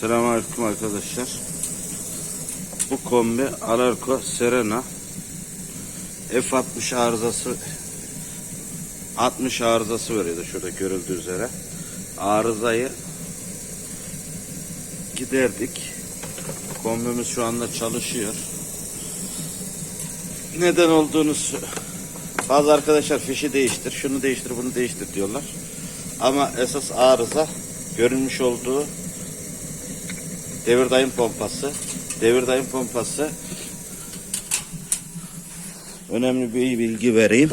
Selamünaleyküm arkadaşlar. Bu kombi Alarko Serena F60 arızası 60 arızası veriyordu şurada görüldüğü üzere. Arızayı giderdik. Kombimiz şu anda çalışıyor. Neden olduğunu bazı arkadaşlar fişi değiştir, şunu değiştir, bunu değiştir diyorlar. Ama esas arıza görünmüş olduğu devir dayım pompası. Devir dayım pompası önemli bir bilgi vereyim.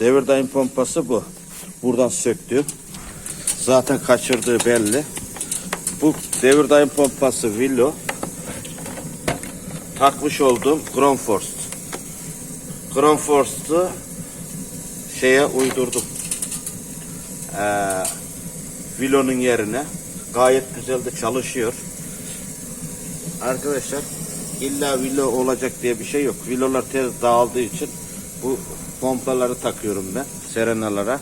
Devir dayım pompası bu. Buradan söktüm. Zaten kaçırdığı belli. Bu devir dayım pompası Willow. Takmış olduğum Gromforst. Gromforst'u şeye uydurdum. Ee, Willow'nun yerine. Gayet güzel de çalışıyor. Arkadaşlar illa Willow olacak diye bir şey yok. Willow'lar tez dağıldığı için bu pompaları takıyorum ben Serena'lara.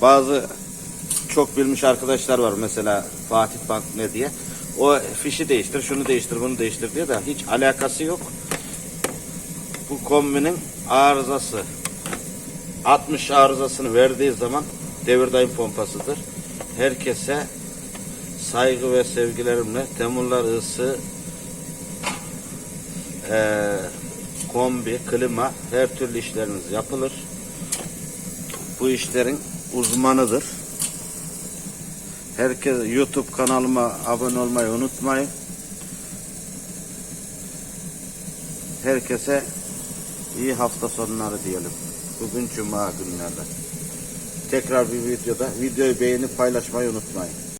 Bazı çok bilmiş arkadaşlar var mesela Fatih Bank ne diye. O fişi değiştir, şunu değiştir, bunu değiştir diye de hiç alakası yok. Bu kombinin arızası 60 arızasını verdiği zaman devir dayım pompasıdır. Herkese saygı ve sevgilerimle Temurlar ısı eee, kombi, klima her türlü işleriniz yapılır. Bu işlerin uzmanıdır. Herkes YouTube kanalıma abone olmayı unutmayın. Herkese iyi hafta sonları diyelim. Bugün cuma günlerde. Tekrar bir videoda videoyu beğenip paylaşmayı unutmayın.